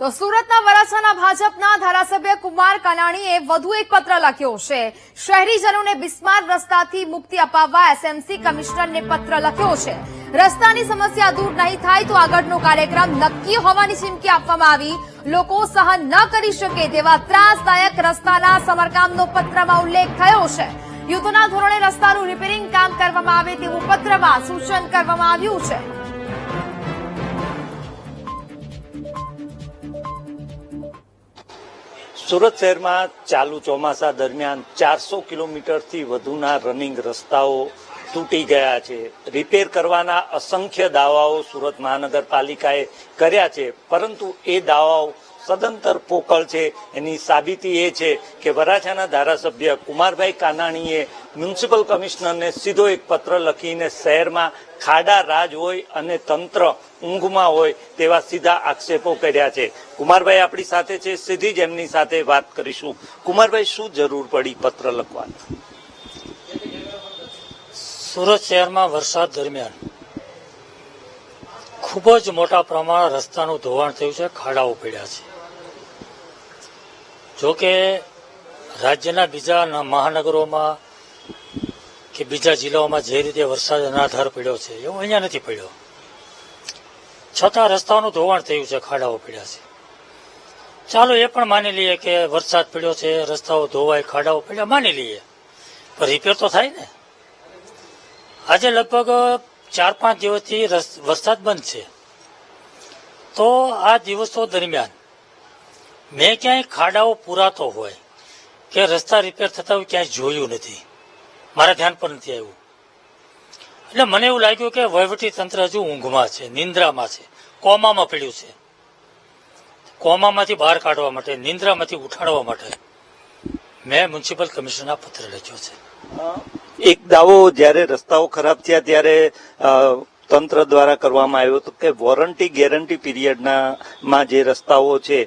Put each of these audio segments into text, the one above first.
તો સુરતના વરાછાના ભાજપના ધારાસભ્ય કુમાર કાનાણીએ વધુ એક પત્ર લખ્યો છે. શહેરીજનોને બિસ્માર રસ્તાથી મુક્તિ અપાવવા એસએમસી કમિશનરને પત્ર લખ્યો છે. રસ્તાની સમસ્યા દૂર નહીં થાય તો આગળનો કાર્યક્રમ નક્કી હોવાની ચીમકી આપવામાં આવી. લોકો સહન ન કરી શકે તેવા ત્રાસદાયક રસ્તાના સમારકામનો પત્રમાં ઉલ્લેખ થયો છે. યુદ્ધના ધોરણે રસ્તાનું રિપેરિંગ કામ કરવામાં આવે તેવું પત્રમાં સૂચન કરવામાં આવ્યું છે. સુરત શહેરમાં ચાલુ ચોમાસા દરમિયાન ચારસો કિલોમીટરથી વધુના રનિંગ રસ્તાઓ તૂટી ગયા છે. રિપેર કરવાના અસંખ્ય દાવાઓ સુરત મહાનગરપાલિકાએ કર્યા છે, પરંતુ એ દાવાઓ સદંતર પોકળ છે. એની સાબિતી એ છે કે વરાછાના ધારાસભ્ય કુમારભાઈ કાનાણીએ મ્યુનિસિપલ કમિશનરને સીધો એક પત્ર લખીને શહેરમાં ખાડા રાજ હોય અને તંત્ર ઊંઘમાં હોય તેવા સીધા આક્ષેપો કર્યા છે. કુમારભાઈ આપણી સાથે છે, સીધી જ એમની સાથે વાત કરીશું. કુમારભાઈ, શું જરૂર પડી પત્ર લખવાની? સુરત શહેરમાં વરસાદ દરમિયાન ખૂબ જ મોટા પ્રમાણમાં રસ્તાનું ધોવાણ થયું છે, ખાડાઓ પડ્યા છે. જો કે રાજ્યના બીજા મહાનગરોમાં કે બીજા જિલ્લાઓમાં જે રીતે વરસાદ અનાધાર પડ્યો છે, એવું અહીંયા નથી પડ્યો. છતાં રસ્તાનું ધોવાણ થયું છે, ખાડાઓ પડ્યા છે. ચાલો એ પણ માની લઈએ કે વરસાદ પડ્યો છે, રસ્તાઓ ધોવાય, ખાડાઓ પડ્યા, માની લઈએ. પણ રિપેર તો થાય ને. આજે લગભગ ચાર પાંચ દિવસથી વરસાદ બંધ છે. તો આ દિવસો દરમિયાન મેં ક્યાંય ખાડાઓ પુરાતો હોય કે રસ્તા રિપેર થતા હોય ક્યાંય જોયું નથી. મારા ધ્યાન પર નથી આવ્યું. એટલે મને એવું લાગ્યું કે વહીવટી તંત્ર હજુ ઊંઘમાં છે, નિંદ્રામાં છે, કોમામાં પડ્યું છે. કોમામાંથી બહાર કાઢવા માટે નિંદ્રામાંથી ઉઠાડવા માટે મેં મ્યુનિસિપલ કમિશનરના પત્ર લખ્યો છે. એક દાવો જ્યારે રસ્તાઓ ખરાબ થયા ત્યારે તંત્ર દ્વારા કરવામાં આવ્યો હતો કે વોરંટી ગેરંટી પીરિયડના માં જે રસ્તાઓ છે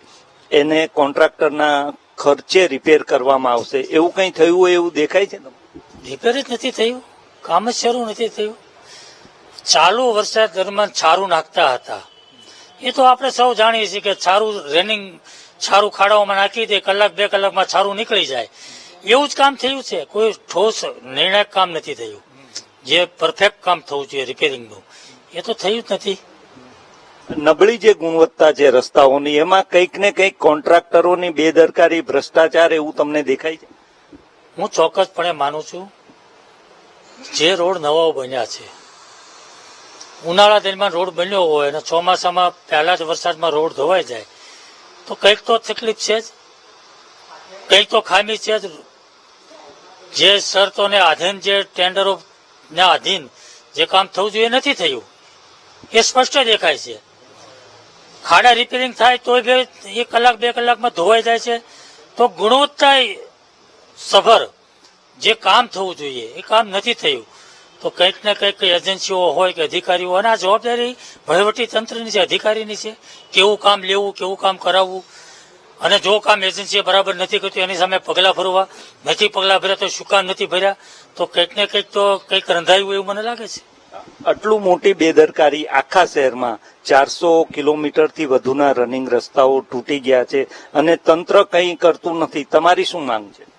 એને કોન્ટ્રાક્ટરના ખર્ચે રિપેર કરવામાં આવશે. એવું કંઈ થયું હોય એવું દેખાય છે? રિપેર જ નથી થયું. કામ જ શરૂ નથી થયું. ચાલુ વરસાદ દરમિયાન છારું નાખતા હતા. એ તો આપણે સૌ જાણીએ છીએ કે છારું રેનિંગ છારું ખાડાઓમાં નાખી દે કલાક બે કલાકમાં છારું નીકળી જાય. એવું જ કામ થયું છે. કોઈ ઠોસ નિર્ણાયક કામ નથી થયું. જે પરફેક્ટ કામ થવું જોઈએ રિપેરિંગનું એ તો થયું જ નથી. નબળી જે ગુણવત્તા છે રસ્તાઓની એમાં કંઈક ને કંઈક કોન્ટ્રાક્ટરોની બેદરકારી ભ્રષ્ટાચાર એવું તમને દેખાય છે? હું ચોક્કસપણે માનું છું જે રોડ નવાઓ બન્યા છે ઉનાળા દરમિયાન રોડ બન્યો હોય અને ચોમાસામાં પહેલા જ વરસાદમાં રોડ ધોવાઈ જાય, તો કંઈક તો તકલીફ છે જ. કંઈક તો ખામી છે જ. જે શરતોને આધીન, જે ટેન્ડરો ના આધીન જે કામ થવું જોઈએ નથી થયું. એ સ્પષ્ટ દેખાય છે. ખાડા રિપેરિંગ થાય તોય બે એક કલાક, બે કલાકમાં ધોવાઈ જાય છે. તો ગુણવત્તા સભર જે કામ થવું જોઈએ એ કામ નથી થયું. તો કંઈક ને કંઈક એજન્સીઓ હોય કે અધિકારીઓ અને આ જવાબદારી વહીવટી તંત્રની છે, અધિકારીની છે. કેવું કામ લેવું, કેવું કામ કરાવવું? અને જો કામ એજન્સીએ બરાબર નથી કર્યું એની સામે પગલાં ભરવા? નથી પગલાં ભર્યા તો શું કામ નથી ભર્યા? તો કંઈક ને કંઈક તો કંઈક રંધાયું એવું મને લાગે છે. આટલું મોટી બેદરકારી આખા શહેરમાં ચારસો કિલોમીટરથી વધુના રનિંગ રસ્તાઓ તૂટી ગયા છે અને તંત્ર કંઈ કરતું નથી. તમારી શું માંગ છે?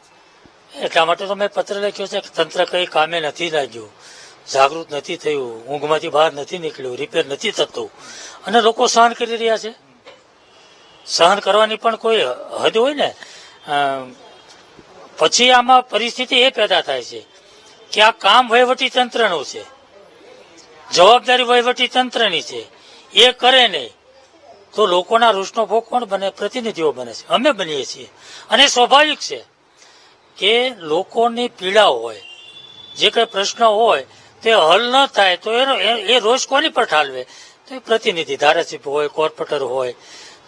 એટલા માટે તો મેં પત્ર લખ્યો છે કે તંત્ર કઈ કામે નથી લાગ્યું. જાગૃત નથી થયું. ઊંઘમાંથી બહાર નથી નીકળ્યું. રિપેર નથી થતું. અને લોકો સહન કરી રહ્યા છે. સહન કરવાની પણ કોઈ હદ હોય ને? પછી આમાં પરિસ્થિતિ એ પેદા થાય છે કે આ કામ વહીવટી તંત્રનું છે. જવાબદારી વહીવટી તંત્રની છે. એ કરે નહીં. તો લોકોના રૂષનો ભોગ કોણ બને? પ્રતિનિધિઓ બને છે. અમે બનીએ છીએ. અને સ્વાભાવિક છે કે લોકોની પીડા હોય, જે કંઈ પ્રશ્ન હોય, તે હલ ન થાય, તો એનો એ- રોષ કોની પર ઠાલવે? તો એ પ્રતિનિધિ, ધારાસભ્ય હોય, કોર્પોરેટર હોય.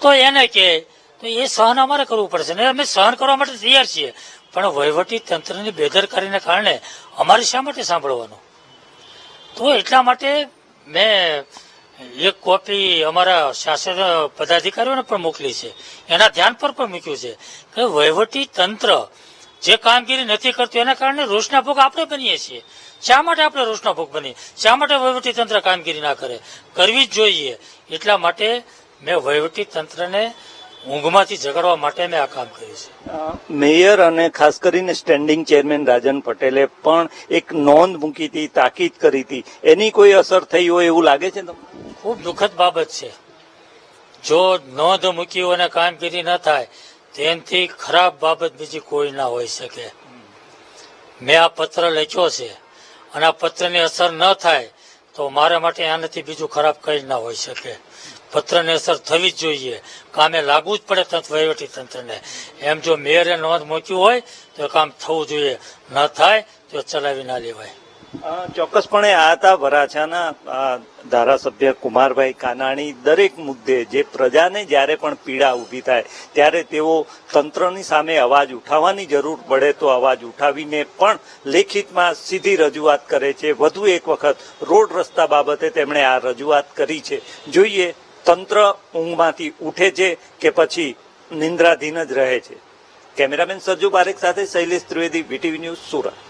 તો એને કે, તો એ સહન અમારે કરવું પડશે. ને અમે સહન કરવા માટે તૈયાર છીએ. પણ વહીવટી તંત્રની બેદરકારીને કારણે અમારે શા માટે સાંભળવાનું? તો એટલા માટે મેં એક કોપી અમારા શાસન પદાધિકારીઓને પણ મોકલી છે. એના ધ્યાન પર પણ મૂક્યું છે કે વહીવટી તંત્ર જે કામગીરી નથી કરતું એના કારણે રોષના ભોગ આપણે બનીએ છીએ. શા માટે આપણે રોષના ભોગ બનીએ? શા માટે વહીવટી તંત્ર કામગીરી ના કરે? કરવી જ જોઈએ. એટલા માટે મેં વહીવટી તંત્રને ઊંઘમાંથી જગાડવા માટે મેં આ કામ કર્યું છે. મેયર અને ખાસ કરીને સ્ટેન્ડિંગ ચેરમેન રાજન પટેલે પણ એક નોંધ મૂકી હતી તાકીદ કરી હતી. એની કોઈ અસર થઈ હોય એવું લાગે છે તમને? ખૂબ દુઃખદ બાબત છે. જો નોંધ મૂકી હોય અને કામગીરી ન થાય તેનાથી ખરાબ બાબત બીજી કોઈ ના હોઈ શકે. મેં આ પત્ર લખ્યો છે અને આ પત્રની અસર ન થાય તો મારા માટે આનાથી બીજું ખરાબ કંઈ ના હોઈ શકે. પત્રની અસર થવી જ જોઈએ. કામે લાગવું જ પડે તંત્ર તંત્રને. એમ જો મેયરે નોંધ મૂક્યું હોય તો કામ થવું જોઈએ. ન થાય તો ચલાવી ના લેવાય. ચોક્કસપણે આ હતા વરાછાના ધારાસભ્ય કુમારભાઈ કાનાણી દરેક મુદ્દે જે પ્રજાને જ્યારે પણ પીડા ઊભી થાય, ત્યારે તેઓ તંત્રની સામે અવાજ ઉઠાવવાની જરૂર પડે તો અવાજ ઉઠાવીને પણ લેખિતમાં સીધી રજૂઆત કરે છે. વધુ એક વખત રોડ રસ્તા બાબતે તેમણે આ રજૂઆત કરી છે. જોઈએ તંત્ર ઊંઘમાંથી ઉઠે છે કે પછી નિંદ્રાધીન જ રહે છે. કેમેરામેન સજ્જુ પારેખ સાથે શૈલેષ ત્રિવેદી, વીટીવી ન્યૂઝ સુરત.